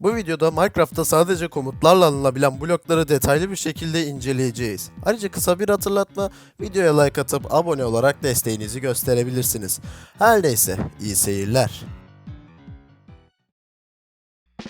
Bu videoda Minecraft'ta sadece komutlarla alınabilen blokları detaylı bir şekilde inceleyeceğiz. Ayrıca kısa bir hatırlatma, videoya like atıp abone olarak desteğinizi gösterebilirsiniz. Her neyse, iyi seyirler.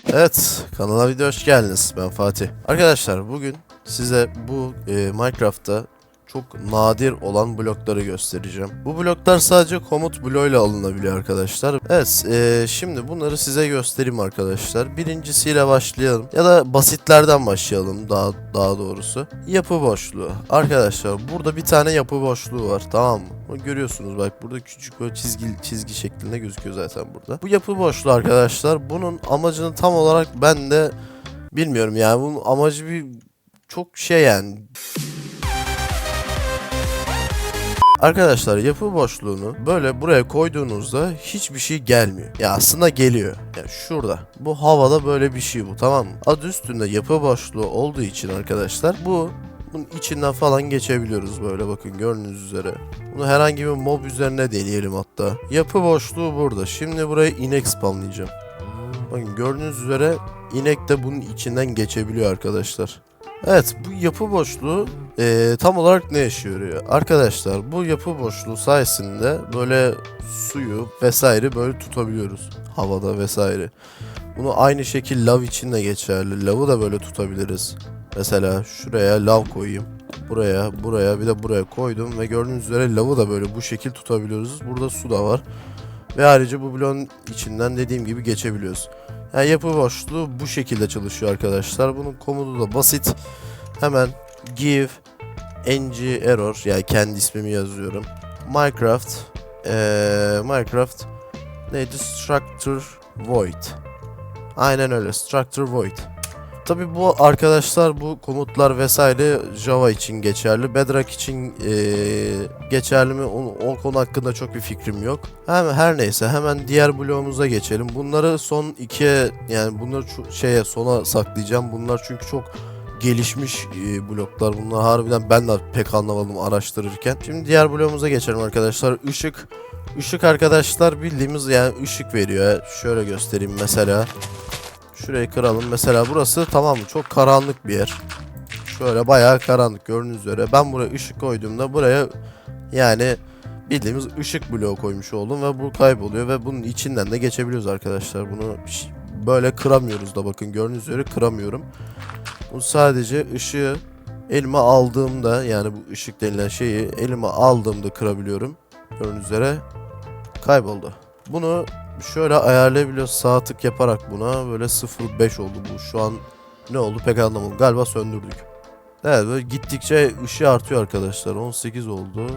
Evet, kanala video hoş geldiniz. Ben Fatih. Arkadaşlar bugün size bu e, Minecraft'ta çok nadir olan blokları göstereceğim. Bu bloklar sadece komut bloğuyla alınabiliyor arkadaşlar. Evet e, şimdi bunları size göstereyim arkadaşlar. Birincisiyle başlayalım. Ya da basitlerden başlayalım daha, daha doğrusu. Yapı boşluğu. Arkadaşlar burada bir tane yapı boşluğu var tamam mı? Bunu Görüyorsunuz bak burada küçük böyle çizgi çizgi şeklinde gözüküyor zaten burada. Bu yapı boşluğu arkadaşlar bunun amacını tam olarak ben de bilmiyorum yani bunun amacı bir çok şey yani Arkadaşlar yapı boşluğunu böyle buraya koyduğunuzda hiçbir şey gelmiyor. Ya aslında geliyor. Ya şurada. Bu havada böyle bir şey bu tamam mı? Adı üstünde yapı boşluğu olduğu için arkadaşlar bu bunun içinden falan geçebiliyoruz böyle bakın gördüğünüz üzere. Bunu herhangi bir mob üzerine deneyelim hatta. Yapı boşluğu burada. Şimdi buraya inek spamlayacağım. Bakın gördüğünüz üzere inek de bunun içinden geçebiliyor arkadaşlar. Evet bu yapı boşluğu eee, tam olarak ne işe yarıyor? Arkadaşlar bu yapı boşluğu sayesinde böyle suyu vesaire böyle tutabiliyoruz. Havada vesaire. Bunu aynı şekil lav için de geçerli. Lavı da böyle tutabiliriz. Mesela şuraya lav koyayım. Buraya, buraya bir de buraya koydum ve gördüğünüz üzere lavı da böyle bu şekil tutabiliyoruz. Burada su da var. Ve ayrıca bu bloğun içinden dediğim gibi geçebiliyoruz. Yani yapı boşluğu bu şekilde çalışıyor arkadaşlar. Bunun komutu da basit. Hemen give ng error yani kendi ismimi yazıyorum. Minecraft eee, Minecraft neydi? Structure void. Aynen öyle. Structure void. Tabi bu arkadaşlar bu komutlar vesaire Java için geçerli. Bedrock için eee, geçerli mi o, o konu hakkında çok bir fikrim yok. Hem, her neyse hemen diğer bloğumuza geçelim. Bunları son ikiye yani bunları şeye sona saklayacağım. Bunlar çünkü çok gelişmiş e, bloklar. Bunlar harbiden ben de pek anlamadım araştırırken. Şimdi diğer bloğumuza geçelim arkadaşlar. Işık. Işık arkadaşlar bildiğimiz yani ışık veriyor. Şöyle göstereyim mesela. Şurayı kıralım. Mesela burası tamam mı? Çok karanlık bir yer. Şöyle bayağı karanlık gördüğünüz üzere. Ben buraya ışık koyduğumda buraya yani bildiğimiz ışık bloğu koymuş oldum ve bu kayboluyor ve bunun içinden de geçebiliyoruz arkadaşlar. Bunu böyle kıramıyoruz da bakın gördüğünüz üzere kıramıyorum. Bu sadece ışığı elime aldığımda yani bu ışık denilen şeyi elime aldığımda kırabiliyorum. Gördüğünüz üzere kayboldu. Bunu şöyle ayarlayabiliyoruz sağ tık yaparak buna böyle 0.5 oldu bu şu an ne oldu pek anlamadım galiba söndürdük. Evet böyle gittikçe ışığı artıyor arkadaşlar 18 oldu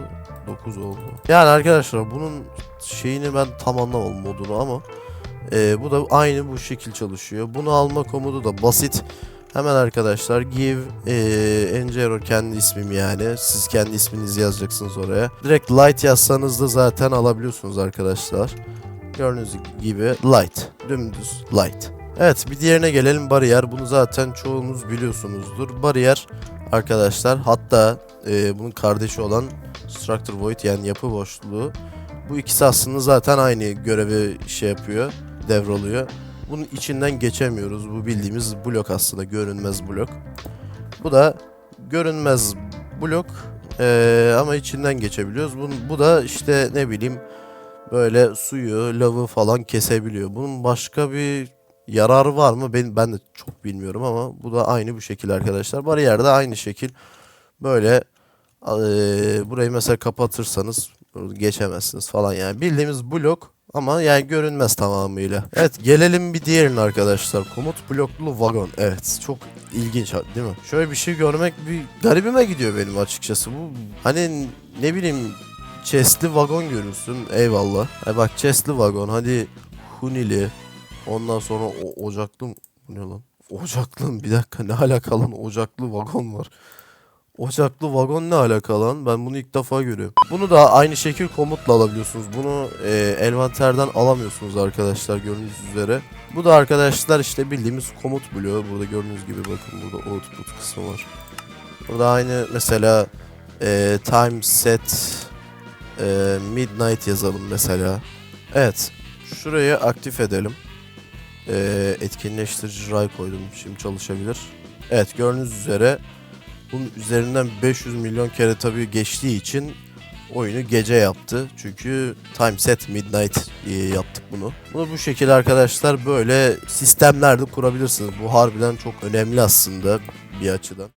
9 oldu. Yani arkadaşlar bunun şeyini ben tam anlamadım modunu ama e, bu da aynı bu şekil çalışıyor. Bunu alma komutu da basit. Hemen arkadaşlar give e, Engero kendi ismim yani. Siz kendi isminizi yazacaksınız oraya. Direkt light yazsanız da zaten alabiliyorsunuz arkadaşlar. Gördüğünüz gibi light. Dümdüz light. Evet bir diğerine gelelim bariyer. Bunu zaten çoğunuz biliyorsunuzdur. Bariyer arkadaşlar hatta e, bunun kardeşi olan Structure Void yani yapı boşluğu. Bu ikisi aslında zaten aynı görevi şey yapıyor, devralıyor. Bunun içinden geçemiyoruz. Bu bildiğimiz blok aslında görünmez blok. Bu da görünmez blok eee, ama içinden geçebiliyoruz. Bu, bu da işte ne bileyim böyle suyu, lavı falan kesebiliyor. Bunun başka bir yararı var mı? Ben, ben de çok bilmiyorum ama bu da aynı bu şekil arkadaşlar. Bariyer de aynı şekil. Böyle eee, burayı mesela kapatırsanız geçemezsiniz falan yani. Bildiğimiz blok ama yani görünmez tamamıyla. Evet gelelim bir diğerine arkadaşlar. Komut bloklu vagon. Evet çok ilginç değil mi? Şöyle bir şey görmek bir garibime gidiyor benim açıkçası. Bu hani ne bileyim chestli vagon görürsün eyvallah. Ay bak chestli vagon hadi hunili ondan sonra o, ocaklı mı? Ne lan? Ocaklı mı? Bir dakika ne alaka lan ocaklı vagon var. Ocaklı vagon ne alaka lan? Ben bunu ilk defa görüyorum. Bunu da aynı şekil komutla alabiliyorsunuz. Bunu e, envanterden alamıyorsunuz arkadaşlar gördüğünüz üzere. Bu da arkadaşlar işte bildiğimiz komut bloğu. Burada gördüğünüz gibi bakın burada output kısmı var. Burada aynı mesela e, time set e, midnight yazalım mesela. Evet. Şurayı aktif edelim. Ee, etkinleştirici ray koydum. Şimdi çalışabilir. Evet gördüğünüz üzere bunun üzerinden 500 milyon kere tabii geçtiği için oyunu gece yaptı. Çünkü time set midnight diye yaptık bunu. Bunu bu şekilde arkadaşlar böyle sistemlerde kurabilirsiniz. Bu harbiden çok önemli aslında bir açıdan.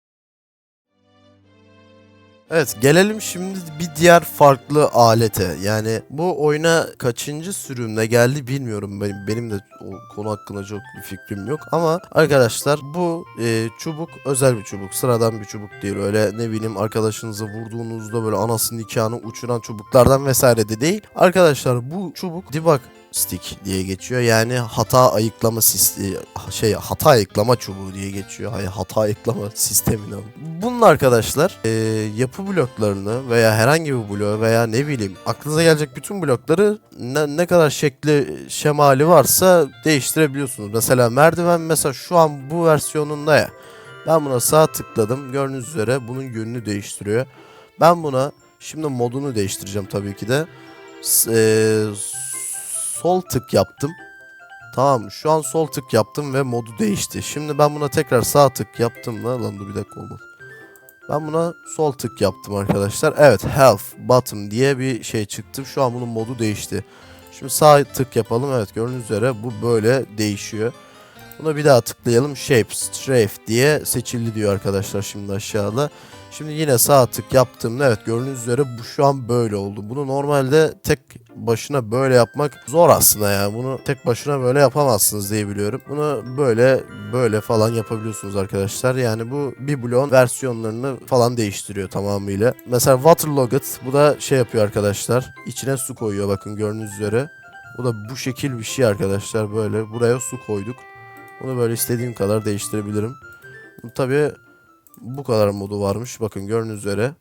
Evet gelelim şimdi bir diğer farklı alete. Yani bu oyuna kaçıncı sürümde geldi bilmiyorum. Benim, benim de o konu hakkında çok bir fikrim yok. Ama arkadaşlar bu e, çubuk özel bir çubuk. Sıradan bir çubuk değil. Öyle ne bileyim arkadaşınızı vurduğunuzda böyle anasının nikahını uçuran çubuklardan vesaire de değil. Arkadaşlar bu çubuk debug stick diye geçiyor. Yani hata ayıklama sistemi şey hata ayıklama çubuğu diye geçiyor. Hayır hata ayıklama sistemini. Bunun arkadaşlar e, yapı bloklarını veya herhangi bir bloğu veya ne bileyim aklınıza gelecek bütün blokları ne, ne kadar şekli şemali varsa değiştirebiliyorsunuz. Mesela merdiven mesela şu an bu versiyonunda ya. Ben buna sağ tıkladım. Gördüğünüz üzere bunun yönünü değiştiriyor. Ben buna şimdi modunu değiştireceğim tabii ki de. S- e, sol tık yaptım. Tamam şu an sol tık yaptım ve modu değişti. Şimdi ben buna tekrar sağ tık yaptım da lan dur bir dakika olmadı. Ben buna sol tık yaptım arkadaşlar. Evet health bottom diye bir şey çıktı. Şu an bunun modu değişti. Şimdi sağ tık yapalım. Evet gördüğünüz üzere bu böyle değişiyor. Buna bir daha tıklayalım. Shape, strafe diye seçildi diyor arkadaşlar şimdi aşağıda. Şimdi yine sağ tık yaptığımda evet gördüğünüz üzere bu şu an böyle oldu. Bunu normalde tek başına böyle yapmak zor aslında ya. Bunu tek başına böyle yapamazsınız diye biliyorum. Bunu böyle böyle falan yapabiliyorsunuz arkadaşlar. Yani bu bir bloğun versiyonlarını falan değiştiriyor tamamıyla. Mesela waterlogged bu da şey yapıyor arkadaşlar. İçine su koyuyor bakın gördüğünüz üzere. Bu da bu şekil bir şey arkadaşlar böyle. Buraya su koyduk. Bunu böyle istediğim kadar değiştirebilirim. Tabii bu kadar modu varmış. Bakın gördüğünüz üzere.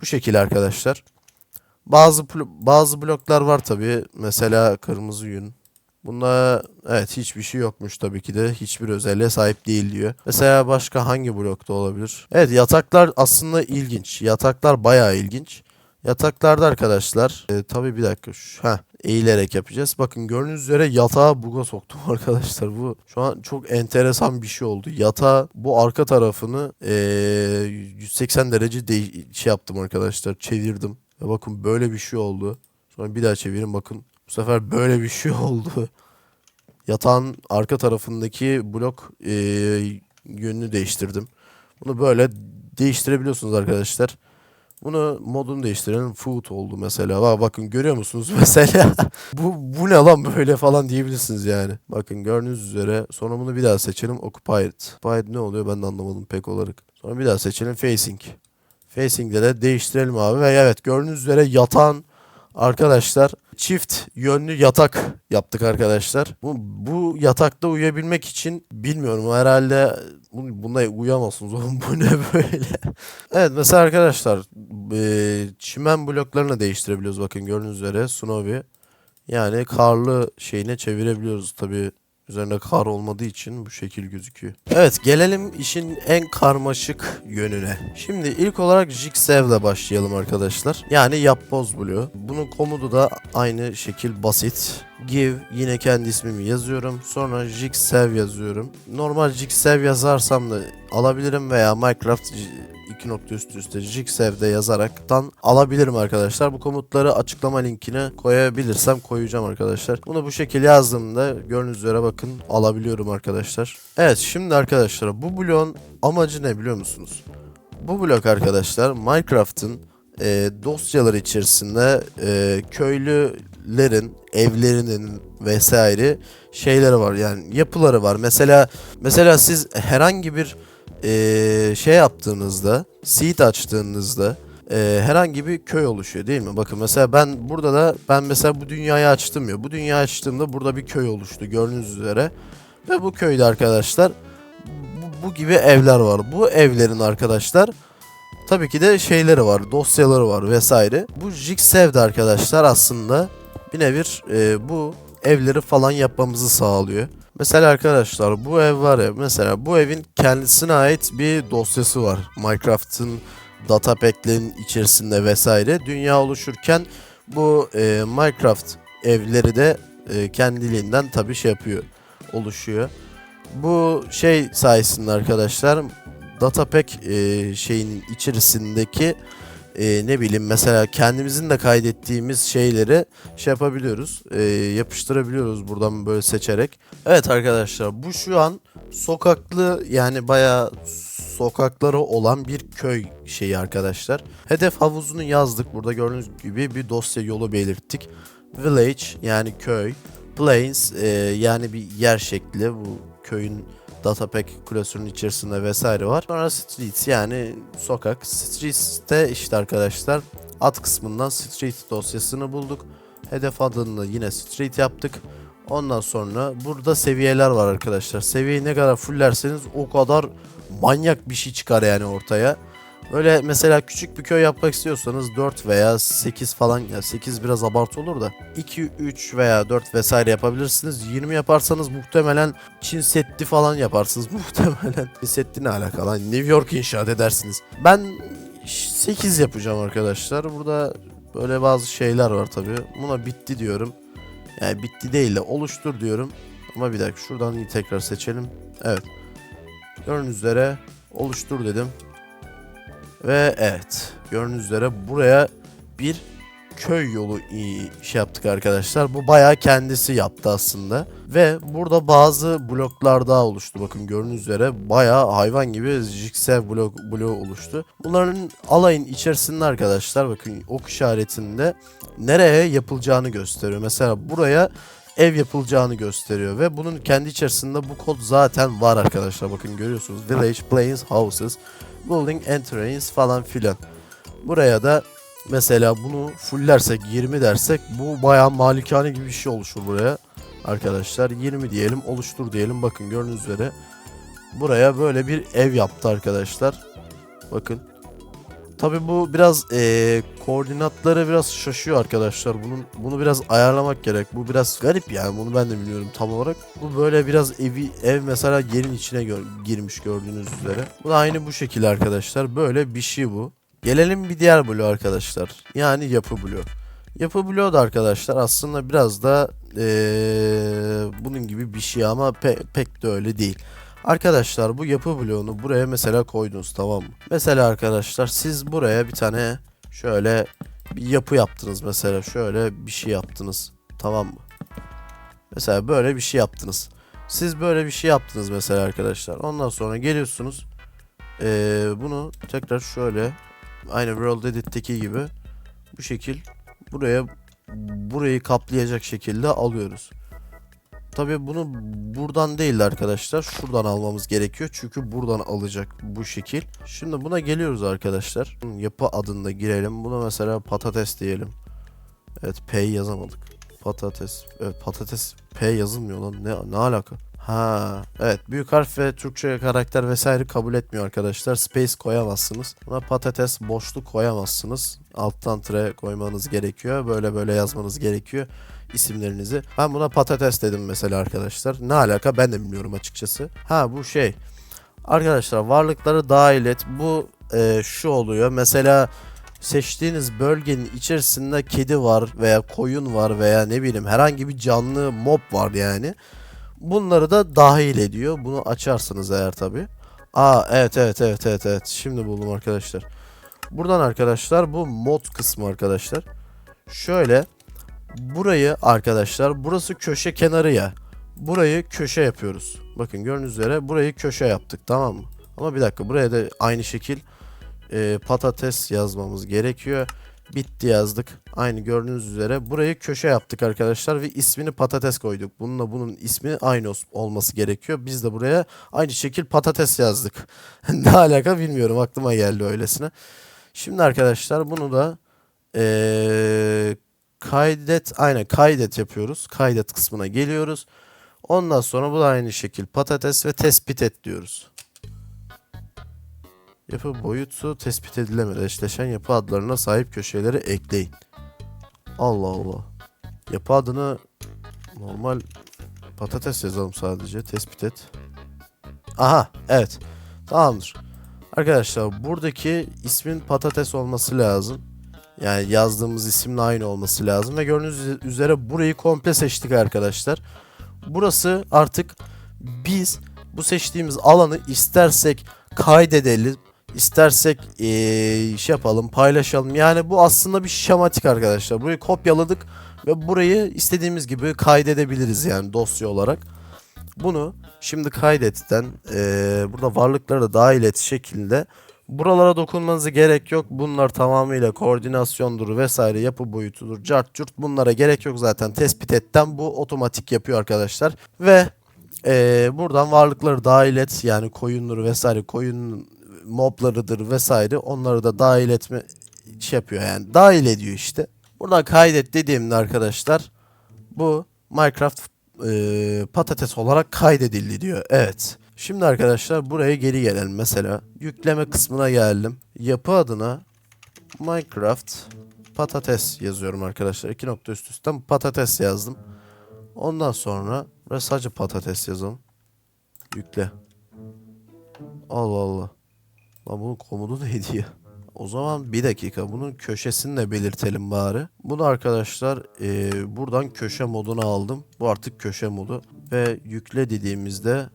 Bu şekil arkadaşlar. Bazı bazı bloklar var tabii. Mesela kırmızı yün. Bunda evet hiçbir şey yokmuş tabii ki de. Hiçbir özelliğe sahip değil diyor. Mesela başka hangi blokta olabilir? Evet yataklar aslında ilginç. Yataklar bayağı ilginç. Yataklarda arkadaşlar e, tabii bir dakika şu heh, eğilerek yapacağız. Bakın gördüğünüz üzere yatağı buga soktum arkadaşlar. Bu şu an çok enteresan bir şey oldu. Yatağı bu arka tarafını e, 180 derece de- şey yaptım arkadaşlar. Çevirdim. Ve bakın böyle bir şey oldu. Sonra bir daha çevirin bakın. Bu sefer böyle bir şey oldu. Yatağın arka tarafındaki blok e, yönünü değiştirdim. Bunu böyle değiştirebiliyorsunuz arkadaşlar. Bunu modunu değiştirelim. Food oldu mesela. Bak, bakın görüyor musunuz mesela? bu, bu ne lan böyle falan diyebilirsiniz yani. Bakın gördüğünüz üzere. Sonra bunu bir daha seçelim. Occupied. Occupied ne oluyor ben de anlamadım pek olarak. Sonra bir daha seçelim. Facing. Facing'de de değiştirelim abi. Ve evet gördüğünüz üzere yatan arkadaşlar çift yönlü yatak yaptık arkadaşlar. Bu, bu yatakta uyuyabilmek için bilmiyorum herhalde bu- buna uyuyamazsınız oğlum bu ne böyle. evet mesela arkadaşlar e, çimen bloklarını değiştirebiliyoruz bakın gördüğünüz üzere Snowy. Yani karlı şeyine çevirebiliyoruz tabi üzerinde kar olmadığı için bu şekil gözüküyor. Evet gelelim işin en karmaşık yönüne. Şimdi ilk olarak Jigsaw ile başlayalım arkadaşlar. Yani yapboz bloğu. Bunun komutu da aynı şekil basit. Give yine kendi ismimi yazıyorum. Sonra Jigsaw yazıyorum. Normal Jigsaw yazarsam da alabilirim veya Minecraft iki nokta üst üste Jigsaw'de yazaraktan alabilirim arkadaşlar. Bu komutları açıklama linkine koyabilirsem koyacağım arkadaşlar. Bunu bu şekilde yazdığımda gördüğünüz üzere bakın alabiliyorum arkadaşlar. Evet şimdi arkadaşlar bu bloğun amacı ne biliyor musunuz? Bu blok arkadaşlar Minecraft'ın e, dosyalar içerisinde e, köylülerin evlerinin vesaire şeyleri var yani yapıları var. Mesela mesela siz herhangi bir e, şey yaptığınızda seed açtığınızda e, herhangi bir köy oluşuyor değil mi? Bakın mesela ben burada da ben mesela bu dünyayı açtım ya. Bu dünyayı açtığımda burada bir köy oluştu gördüğünüz üzere. Ve bu köyde arkadaşlar bu, bu gibi evler var. Bu evlerin arkadaşlar tabii ki de şeyleri var, dosyaları var vesaire. Bu Jigsaw'de arkadaşlar aslında bir nevir e, bu evleri falan yapmamızı sağlıyor. Mesela arkadaşlar bu ev var ya mesela bu evin kendisine ait bir dosyası var. Minecraft'ın data pack'lerin içerisinde vesaire. Dünya oluşurken bu e, Minecraft evleri de e, kendiliğinden tabii şey yapıyor, oluşuyor. Bu şey sayesinde arkadaşlar Datapack e, şeyin içerisindeki e, ne bileyim mesela kendimizin de kaydettiğimiz şeyleri şey yapabiliyoruz. e, yapıştırabiliyoruz buradan böyle seçerek. Evet arkadaşlar bu şu an sokaklı yani bayağı sokakları olan bir köy şeyi arkadaşlar. Hedef havuzunu yazdık. Burada gördüğünüz gibi bir dosya yolu belirttik. Village yani köy. Plains e, yani bir yer şekli. Bu köyün datapack klasörünün içerisinde vesaire var. Sonra streets yani sokak. Streets'te işte arkadaşlar ad kısmından street dosyasını bulduk. Hedef adını yine street yaptık. Ondan sonra burada seviyeler var arkadaşlar. Seviyeyi ne kadar fullerseniz o kadar manyak bir şey çıkar yani ortaya. Böyle mesela küçük bir köy yapmak istiyorsanız 4 veya 8 falan ya 8 biraz abartı olur da 2 3 veya 4 vesaire yapabilirsiniz. 20 yaparsanız muhtemelen Çin Seddi falan yaparsınız muhtemelen. Çin Seddi ne alakalı? New York inşaat edersiniz. Ben 8 yapacağım arkadaşlar. Burada böyle bazı şeyler var tabi. Buna bitti diyorum. Yani bitti değil de oluştur diyorum. Ama bir dakika şuradan tekrar seçelim. Evet. Gördüğünüz üzere oluştur dedim. Ve evet gördüğünüz üzere buraya bir köy yolu şey yaptık arkadaşlar. Bu bayağı kendisi yaptı aslında. Ve burada bazı bloklar daha oluştu. Bakın gördüğünüz üzere bayağı hayvan gibi jigsaw blok bloğu oluştu. Bunların alayın içerisinde arkadaşlar bakın ok işaretinde nereye yapılacağını gösteriyor. Mesela buraya ev yapılacağını gösteriyor ve bunun kendi içerisinde bu kod zaten var arkadaşlar. Bakın görüyorsunuz. Village, plains, houses, building, entrance falan filan. Buraya da mesela bunu fullersek 20 dersek bu bayağı malikane gibi bir şey oluşur buraya. Arkadaşlar 20 diyelim oluştur diyelim. Bakın gördüğünüz üzere buraya böyle bir ev yaptı arkadaşlar. Bakın. Tabi bu biraz eee, koordinatları biraz şaşıyor arkadaşlar. Bunun bunu biraz ayarlamak gerek. Bu biraz garip yani. Bunu ben de bilmiyorum tam olarak. Bu böyle biraz evi ev mesela yerin içine gör- girmiş gördüğünüz üzere. Bu da aynı bu şekilde arkadaşlar. Böyle bir şey bu. Gelelim bir diğer bloğu arkadaşlar. Yani yapı bloğu. Yapı bloğu da arkadaşlar aslında biraz da eee, bunun gibi bir şey ama pe- pek de öyle değil. Arkadaşlar bu yapı bloğunu buraya mesela koydunuz tamam mı? Mesela arkadaşlar siz buraya bir tane şöyle bir yapı yaptınız mesela şöyle bir şey yaptınız tamam mı? Mesela böyle bir şey yaptınız. Siz böyle bir şey yaptınız mesela arkadaşlar. Ondan sonra geliyorsunuz. eee, bunu tekrar şöyle aynı World Edit'teki gibi bu şekil buraya burayı kaplayacak şekilde alıyoruz. Tabii bunu buradan değil de arkadaşlar. Şuradan almamız gerekiyor. Çünkü buradan alacak bu şekil. Şimdi buna geliyoruz arkadaşlar. Yapı adında girelim. Buna mesela patates diyelim. Evet P yazamadık. Patates. Evet patates P yazılmıyor lan. Ne, ne alaka? Ha, evet büyük harf ve Türkçe karakter vesaire kabul etmiyor arkadaşlar. Space koyamazsınız. Buna patates boşluk koyamazsınız. Alttan tire koymanız gerekiyor. Böyle böyle yazmanız gerekiyor isimlerinizi. Ben buna patates dedim mesela arkadaşlar. Ne alaka ben de bilmiyorum açıkçası. Ha bu şey. Arkadaşlar varlıkları dahil et. Bu e, şu oluyor. Mesela seçtiğiniz bölgenin içerisinde kedi var veya koyun var veya ne bileyim herhangi bir canlı mob var yani. Bunları da dahil ediyor. Bunu açarsınız eğer tabi. Aa evet evet evet evet evet. Şimdi buldum arkadaşlar. Buradan arkadaşlar bu mod kısmı arkadaşlar. Şöyle burayı arkadaşlar burası köşe kenarı ya. Burayı köşe yapıyoruz. Bakın gördüğünüz üzere burayı köşe yaptık tamam mı? Ama bir dakika buraya da aynı şekil e, patates yazmamız gerekiyor. Bitti yazdık. Aynı gördüğünüz üzere burayı köşe yaptık arkadaşlar ve ismini patates koyduk. Bununla bunun ismi aynı olması gerekiyor. Biz de buraya aynı şekil patates yazdık. ne alaka bilmiyorum aklıma geldi öylesine. Şimdi arkadaşlar bunu da eee kaydet aynen kaydet yapıyoruz. Kaydet kısmına geliyoruz. Ondan sonra bu da aynı şekil patates ve tespit et diyoruz. Yapı boyutu tespit edilemedi. Eşleşen yapı adlarına sahip köşeleri ekleyin. Allah Allah. Yapı adını normal patates yazalım sadece. Tespit et. Aha evet. Tamamdır. Arkadaşlar buradaki ismin patates olması lazım. Yani yazdığımız isimle aynı olması lazım ve gördüğünüz üzere burayı komple seçtik arkadaşlar. Burası artık biz bu seçtiğimiz alanı istersek kaydedelim, istersek eee, şey yapalım, paylaşalım. Yani bu aslında bir şematik arkadaşlar. Burayı kopyaladık ve burayı istediğimiz gibi kaydedebiliriz yani dosya olarak. Bunu şimdi kaydetten eee, burada varlıkları da dahil et şekilde buralara dokunmanıza gerek yok. Bunlar tamamıyla koordinasyondur vesaire yapı boyutudur. Cart curt bunlara gerek yok zaten tespit etten bu otomatik yapıyor arkadaşlar. Ve eee, buradan varlıkları dahil et yani koyunları vesaire koyun moblarıdır vesaire onları da dahil etme şey yapıyor yani dahil ediyor işte. Buradan kaydet dediğimde arkadaşlar bu Minecraft eee, patates olarak kaydedildi diyor. Evet. Şimdi arkadaşlar buraya geri gelelim mesela. Yükleme kısmına geldim. Yapı adına Minecraft patates yazıyorum arkadaşlar. İki nokta üst üstten patates yazdım. Ondan sonra sadece patates yazalım. Yükle. Allah Allah. Lan bunun komodu neydi ya? O zaman bir dakika bunun köşesini de belirtelim bari. Bunu arkadaşlar eee, buradan köşe moduna aldım. Bu artık köşe modu. Ve yükle dediğimizde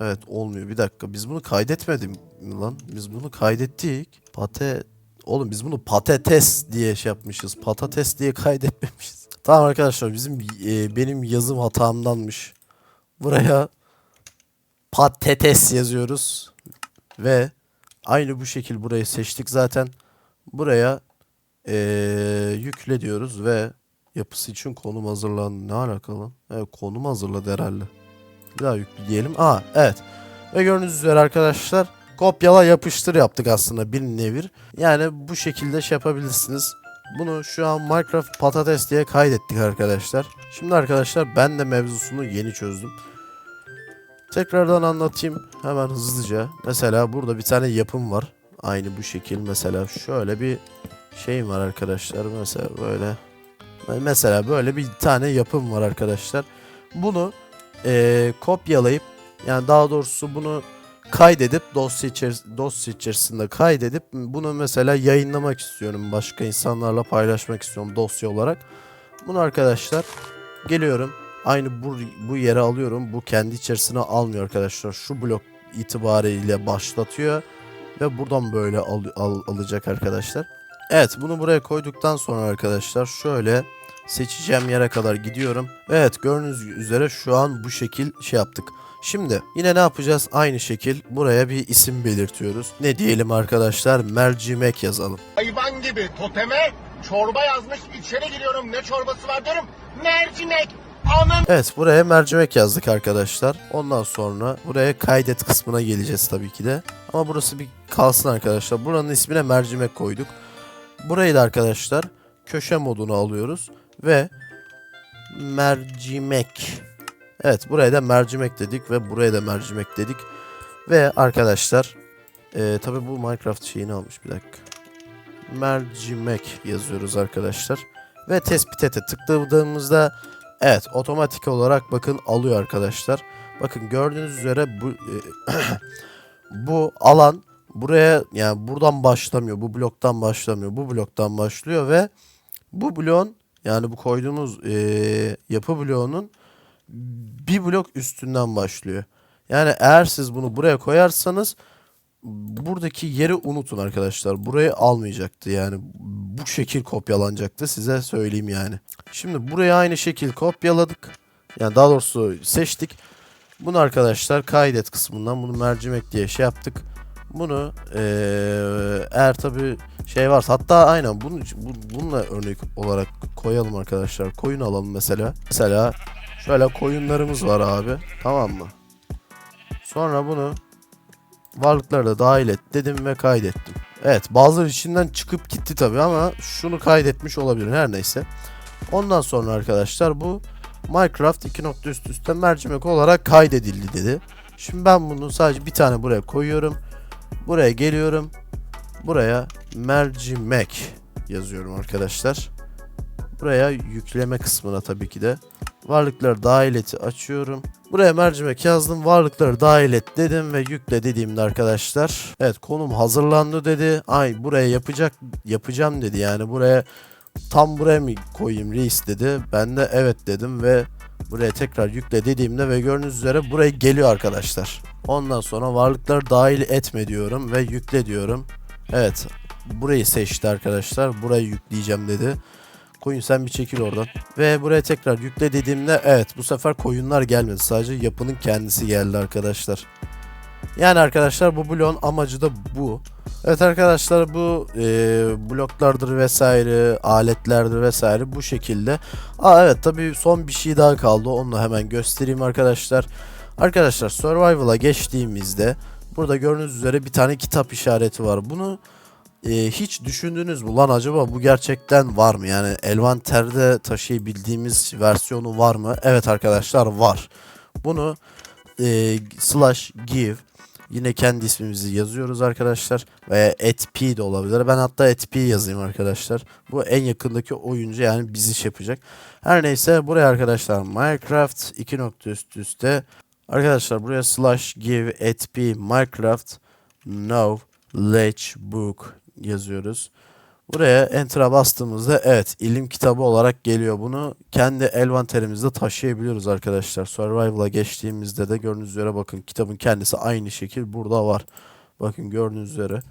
Evet olmuyor. Bir dakika biz bunu kaydetmedik mi lan? Biz bunu kaydettik. Pate... Oğlum biz bunu patates diye şey yapmışız. Patates diye kaydetmemişiz. Tamam arkadaşlar bizim eee, benim yazım hatamdanmış. Buraya patates yazıyoruz. Ve aynı bu şekil burayı seçtik zaten. Buraya eee, yükle diyoruz ve yapısı için konum hazırlan. Ne alakalı? Evet konum hazırladı herhalde. Bir daha yükle diyelim. Aa evet. Ve gördüğünüz üzere arkadaşlar kopyala yapıştır yaptık aslında bir nevir. Yani bu şekilde şey yapabilirsiniz. Bunu şu an Minecraft patates diye kaydettik arkadaşlar. Şimdi arkadaşlar ben de mevzusunu yeni çözdüm. Tekrardan anlatayım hemen hızlıca. Mesela burada bir tane yapım var. Aynı bu şekil mesela şöyle bir şeyim var arkadaşlar. Mesela böyle mesela böyle bir tane yapım var arkadaşlar. Bunu eee, kopyalayıp yani daha doğrusu bunu kaydedip dosya içeris- dosya içerisinde kaydedip bunu mesela yayınlamak istiyorum. Başka insanlarla paylaşmak istiyorum dosya olarak. Bunu arkadaşlar geliyorum. Aynı bu, bu yere alıyorum. Bu kendi içerisine almıyor arkadaşlar. Şu blok itibariyle başlatıyor. Ve buradan böyle al, al- alacak arkadaşlar. Evet bunu buraya koyduktan sonra arkadaşlar şöyle seçeceğim yere kadar gidiyorum. Evet gördüğünüz üzere şu an bu şekil şey yaptık. Şimdi yine ne yapacağız? Aynı şekil buraya bir isim belirtiyoruz. Ne diyelim arkadaşlar? Mercimek yazalım. hayvan gibi toteme çorba yazmış içeri giriyorum ne çorbası var diyorum mercimek Evet buraya mercimek yazdık arkadaşlar. Ondan sonra buraya kaydet kısmına geleceğiz tabii ki de. Ama burası bir kalsın arkadaşlar. Buranın ismine mercimek koyduk. Burayı da arkadaşlar köşe moduna alıyoruz ve mercimek. Evet buraya da mercimek dedik ve buraya da mercimek dedik. Ve arkadaşlar eee tabii bu Minecraft şeyini almış bir dakika. Mercimek yazıyoruz arkadaşlar. Ve tespit ete tıkladığımızda Evet otomatik olarak bakın alıyor arkadaşlar. Bakın gördüğünüz üzere bu e, bu alan buraya yani buradan başlamıyor. Bu bloktan başlamıyor. Bu bloktan başlıyor ve bu bloğun yani bu koyduğumuz e, yapı bloğunun bir blok üstünden başlıyor. Yani eğer siz bunu buraya koyarsanız buradaki yeri unutun arkadaşlar. Burayı almayacaktı yani. Bu şekil kopyalanacaktı size söyleyeyim yani. Şimdi buraya aynı şekil kopyaladık. Yani daha doğrusu seçtik. Bunu arkadaşlar kaydet kısmından bunu mercimek diye şey yaptık. Bunu eee, eğer tabi şey varsa hatta aynen bunu, bu, bununla örnek olarak koyalım arkadaşlar. Koyun alalım mesela. Mesela şöyle koyunlarımız var abi. Tamam mı? Sonra bunu varlıkları da dahil et dedim ve kaydettim. Evet bazıları içinden çıkıp gitti tabi ama şunu kaydetmiş olabilir her neyse. Ondan sonra arkadaşlar bu Minecraft 2 nokta üst üste mercimek olarak kaydedildi dedi. Şimdi ben bunu sadece bir tane buraya koyuyorum. Buraya geliyorum. Buraya mercimek yazıyorum arkadaşlar. Buraya yükleme kısmına tabii ki de Varlıkları dahil eti açıyorum. Buraya mercimek yazdım. Varlıkları dahil et dedim ve yükle dediğimde arkadaşlar. Evet konum hazırlandı dedi. Ay buraya yapacak yapacağım dedi. Yani buraya tam buraya mı koyayım reis dedi. Ben de evet dedim ve buraya tekrar yükle dediğimde ve gördüğünüz üzere buraya geliyor arkadaşlar. Ondan sonra varlıkları dahil etme diyorum ve yükle diyorum. Evet burayı seçti arkadaşlar. Burayı yükleyeceğim dedi. Koyun sen bir çekil oradan. Ve buraya tekrar yükle dediğimde evet bu sefer koyunlar gelmedi. Sadece yapının kendisi geldi arkadaşlar. Yani arkadaşlar bu bloğun amacı da bu. Evet arkadaşlar bu e, bloklardır vesaire, aletlerdir vesaire bu şekilde. Aa evet tabii son bir şey daha kaldı. Onu hemen göstereyim arkadaşlar. Arkadaşlar Survival'a geçtiğimizde burada gördüğünüz üzere bir tane kitap işareti var. Bunu e, hiç düşündünüz mü lan acaba bu gerçekten var mı? Yani Elvanter'de taşıyabildiğimiz versiyonu var mı? Evet arkadaşlar var. Bunu e, slash give yine kendi ismimizi yazıyoruz arkadaşlar veya @p de olabilir. Ben hatta @p yazayım arkadaşlar. Bu en yakındaki oyuncu yani bizi iş yapacak. Her neyse buraya arkadaşlar Minecraft 2 nokta üst üste arkadaşlar buraya slash give @p Minecraft no Ledge Book yazıyoruz. Buraya enter'a bastığımızda evet ilim kitabı olarak geliyor. Bunu kendi envanterimizde taşıyabiliyoruz arkadaşlar. Survival'a geçtiğimizde de gördüğünüz üzere bakın kitabın kendisi aynı şekil burada var. Bakın gördüğünüz üzere.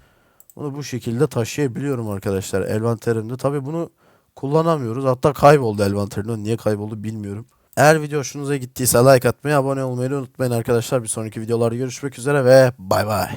Bunu bu şekilde taşıyabiliyorum arkadaşlar envanterimde. Tabi bunu kullanamıyoruz. Hatta kayboldu envanterimde. Niye kayboldu bilmiyorum. Eğer video hoşunuza gittiyse like atmayı, abone olmayı unutmayın arkadaşlar. Bir sonraki videolarda görüşmek üzere ve bay bay.